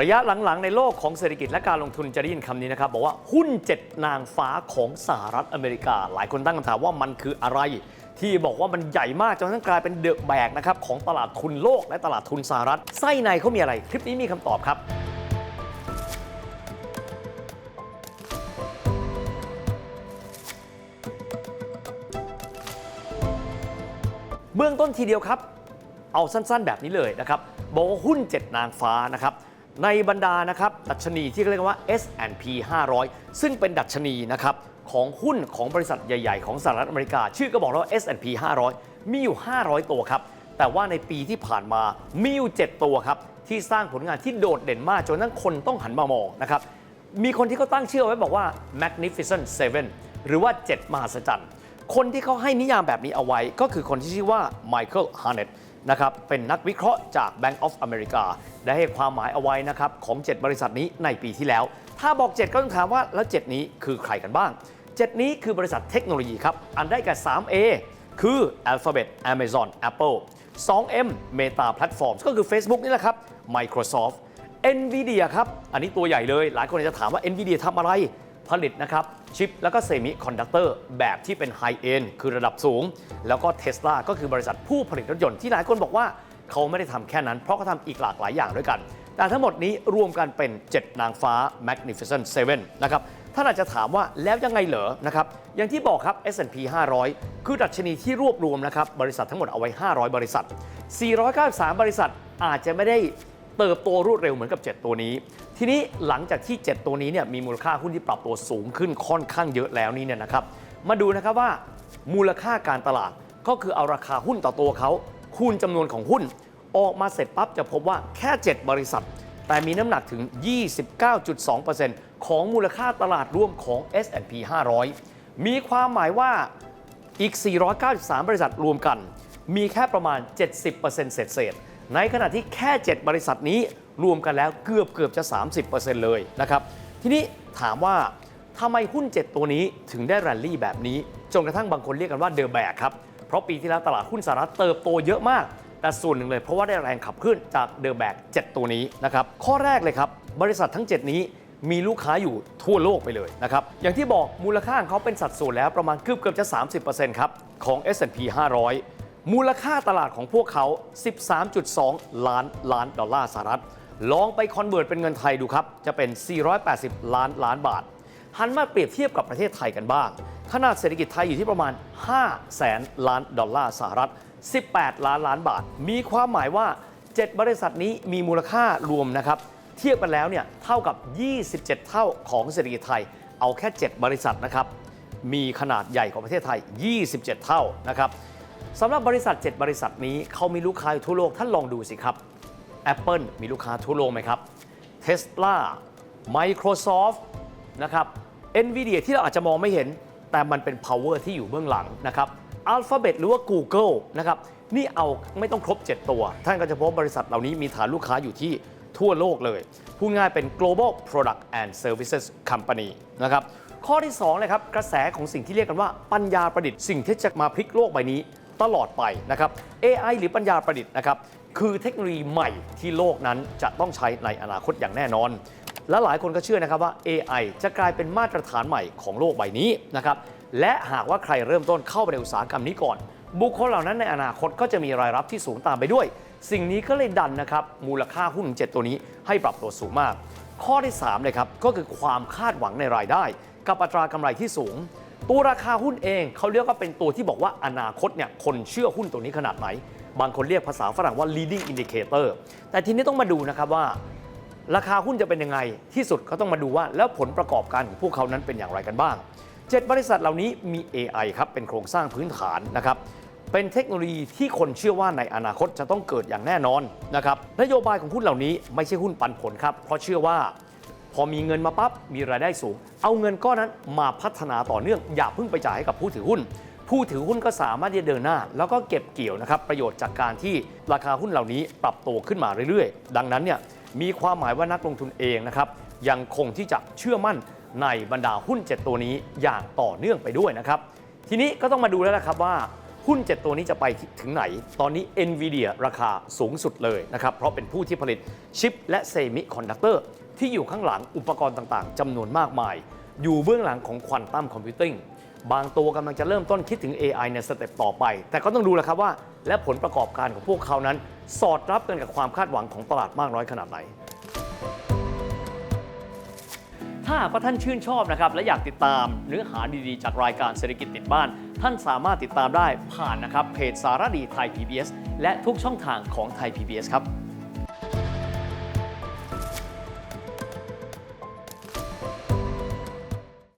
ระยะหลังๆ ในโลกของเศรษฐกิจและการลงทุนจะได้ยินคำนี้นะครับ บอกว่าหุ้น 7 นางฟ้าของสหรัฐอเมริกา หลายคนตั้งคำถามว่ามันคืออะไร ที่บอกว่ามันใหญ่มากจนทั้งกลายเป็นเดอะแบกนะครับของตลาดทุนโลกและตลาดทุนสหรัฐไส้ในเขามีอะไร คลิปนี้มีคำตอบครับเบื้องต้นทีเดียวครับ เอาสั้นๆแบบนี้เลยนะครับ บอกว่าหุ้น 7 นางฟ้านะครับ ในบรรดานะครับดัชนีที่เรียกว่า S&P 500 ซึ่งเป็นดัชนีนะครับของหุ้นของบริษัทใหญ่ๆ ของสหรัฐอเมริกา ชื่อก็บอกแล้วว่า S&P 500 มีอยู่ 500 ตัวครับ แต่ว่าในปีที่ผ่านมามีอยู่ 7 ตัวครับ ที่สร้างผลงานที่โดดเด่นมากจนทั้งคนต้องหันมามองนะครับ มีคนที่เขาตั้งชื่อไว้บอกว่า Magnificent Seven หรือว่า 7 มหัศจรรย์ คนที่เขาให้นิยามแบบนี้เอาไว้ก็คือคนที่ชื่อว่าไมเคิลฮาร์เนะครับเป็นนักวิเคราะห์จาก Bank of America ได้ให้ความหมายเอาไว้นะครับของ 7 บริษัทนี้ในปีที่แล้ว ถ้าบอก 7 ก็ต้องถามว่าแล้ว 7 นี้คือใครกันบ้าง 7 นี้คือบริษัทเทคโนโลยีครับ อันได้แก่ 3A คือ Alphabet Amazon Apple 2M Meta Platforms ก็คือ Facebook นี่แหละครับ Microsoft NVIDIA ครับ อันนี้ตัวใหญ่เลย หลายคนจจะถามว่า NVIDIA ทำอะไรผลิตนะครับ ชิป แล้วก็เซมิคอนดักเตอร์แบบที่เป็นไฮเอนคือระดับสูง แล้วก็ Tesla ก็คือบริษัทผู้ผลิตรถยนต์ที่หลายคนบอกว่าเขาไม่ได้ทำแค่นั้น เพราะเขาทำอีกหลากหลายอย่างด้วยกัน แต่ทั้งหมดนี้รวมกันเป็น 7 นางฟ้า Magnificent Seven นะครับท่านอาจจะถามว่าแล้วยังไงเหรอนะครับอย่างที่บอกครับ S&P 500 คือดัชนีที่รวบรวมนะครับบริษัททั้งหมดเอาไว้ 500 บริษัท 493 บริษัทอาจจะไม่ได้เติบโตรวดเร็วเหมือนกับ 7 ตัวนี้ ทีนี้หลังจากที่ 7 ตัวนี้เนี่ยมีมูลค่าหุ้นที่ปรับตัวสูงขึ้นค่อนข้างเยอะแล้วนี่เนี่ยนะครับ มาดูนะครับว่ามูลค่าการตลาดก็คือเอาราคาหุ้นต่อตัวเขาคูณจำนวนของหุ้น ออกมาเสร็จปั๊บจะพบว่าแค่ 7 บริษัท แต่มีน้ำหนักถึง 29.2%ของมูลค่าตลาดรวมของ S&P 500 มีความหมายว่าอีก 493 บริษัทรวมกัน มีแค่ประมาณ 70%เศษเศษ ในขณะที่แค่ 7 บริษัทนี้รวมกันแล้วเกือบเกือบจะ 30%เลยนะครับ ทีนี้ถามว่าทำไมหุ้น 7 ตัวนี้ถึงได้แรลลี่แบบนี้ จนกระทั่งบางคนเรียกกันว่าเดอะแบกครับ เพราะปีที่แล้วตลาดหุ้นสหรัฐเติบโตเยอะมาก แต่ส่วนหนึ่งเลยเพราะว่าได้แรงขับเคลื่อนจากเดอะแบก7ตัวนี้นะครับ ข้อแรกเลยครับ บริษัททั้ง 7 นี้มีลูกค้าอยู่ทั่วโลกไปเลยนะครับ อย่างที่บอกมูลค่าของเขาเป็นสัดส่วนแล้วประมาณเกือบเกือบจะ 30%ครับของ S&P 500 มูลค่าตลาดของพวกเขา 13.2 ล้านล้านดอลลาร์สหรัฐ ลองไปคอนเวิร์ตเป็นเงินไทยดูครับ จะเป็น 480 ล้านล้านบาท หันมาเปรียบเทียบกับประเทศไทยกันบ้าง ขนาดเศรษฐกิจไทยอยู่ที่ประมาณ 5 แสนล้านดอลลาร์สหรัฐ 18 ล้านล้านบาท มีความหมายว่า 7 บริษัทนี้มีมูลค่ารวมนะครับ เทียบกันแล้วเนี่ยเท่ากับ 27 เท่าของเศรษฐกิจไทย เอาแค่ 7 บริษัทนะครับ มีขนาดใหญ่กว่าประเทศไทย 27 เท่านะครับ สำหรับบริษัท 7 บริษัทนี้เขามีลูกค้าอยู่ทั่วโลกท่านลองดูสิครับ Apple มีลูกค้าทั่วโลกไหมครับ Tesla Microsoft นะครับ NVIDIA ที่เราอาจจะมองไม่เห็น แต่มันเป็น power ที่อยู่เบื้องหลังนะครับ Alphabet หรือว่า Google นะครับนี่เอาไม่ต้องครบ 7 ตัว ท่านก็จะพบบริษัทเหล่านี้มีฐานลูกค้าอยู่ที่ทั่วโลกเลย พูดง่ายเป็น global product and services company นะครับข้อที่2เลยครับกระแสของสิ่งที่เรียกกันว่าปัญญาประดิษฐ์สิ่งที่จะมาพลิกโลกใบนี้ ตลอดไปนะครับ AI หรือปัญญาประดิษฐ์นะครับคือเทคโนโลยีใหม่ที่โลกนั้นจะต้องใช้ในอนาคตอย่างแน่นอน และหลายคนก็เชื่อนะครับว่า AI จะกลายเป็นมาตรฐานใหม่ของโลกใบนี้นะครับและหากว่าใครเริ่มต้นเข้าไปในอุตสาหกรรมนี้ก่อน บุคคลเหล่านั้นในอนาคตก็จะมีรายรับที่สูงตามไปด้วย สิ่งนี้ก็เลยดันนะครับมูลค่าหุ้นเจ็ดตัวนี้ให้ปรับตัวสูงมาก ข้อที่3เลยครับก็คือความคาดหวังในรายได้ กับอัตรากำไรที่สูง ตัวราคาหุ้นเองเขาเรียกว่าเป็นตัวที่บอกว่าอนาคตเนี่ยคนเชื่อหุ้นตัวนี้ขนาดไหน บางคนเรียกภาษาฝรั่งว่า leading indicator แต่ทีนี้ต้องมาดูนะครับว่า ราคาหุ้นจะเป็นยังไง ที่สุดก็ต้องมาดูว่าแล้วผลประกอบการของพวกเขานั้นเป็นอย่างไรกันบ้าง 7 บริษัทเหล่านี้มี AI ครับเป็นโครงสร้างพื้นฐานนะครับเป็นเทคโนโลยีที่คนเชื่อว่าในอนาคตจะต้องเกิดอย่างแน่นอนนะครับนโยบายของหุ้นเหล่านี้ไม่ใช่หุ้นปันผลครับเพราะเชื่อว่า พอมีเงินมาปั๊บมีรายได้สูง เอาเงินก้อนนั้นมาพัฒนาต่อเนื่อง อย่าเพิ่งไปจ่ายให้กับผู้ถือหุ้น ผู้ถือหุ้นก็สามารถที่จะเดินหน้า แล้วก็เก็บเกี่ยวนะครับประโยชน์จากการที่ราคาหุ้นเหล่านี้ปรับตัวขึ้นมาเรื่อยๆ ดังนั้นเนี่ยมีความหมายว่านักลงทุนเองนะครับยังคงที่จะเชื่อมั่นในบรรดาหุ้น 7 ตัวนี้อย่างต่อเนื่องไปด้วยนะครับทีนี้ก็ต้องมาดูแล้วนะครับว่าหุ้น 7 ตัวนี้จะไปถึงไหน ตอนนี้ NVIDIA ราคาสูงสุดเลยนะครับ เพราะเป็นผู้ที่ผลิตชิปและเซมิคอนดักเตอร์ ที่อยู่ข้างหลังอุปกรณ์ต่างๆจำนวนมากมาย อยู่เบื้องหลังของควอนตัมคอมพิวติ้งบางตัวกำลังจะเริ่มต้นคิดถึง AI ในสเต็ปต่อไป แต่ก็ต้องดูแหละครับว่า และผลประกอบการของพวกเขานั้น สอดรับกันกับความคาดหวังของตลาดมากน้อยขนาดไหน ถ้าว่าท่านชื่นชอบนะครับ และอยากติดตามเนื้อหาดีๆ จากรายการเศรษฐกิจติดบ้าน ท่านสามารถติดตามได้ผ่านนะครับเพจสารดีไทย PBS และทุกช่องทางของไทย PBS ครับ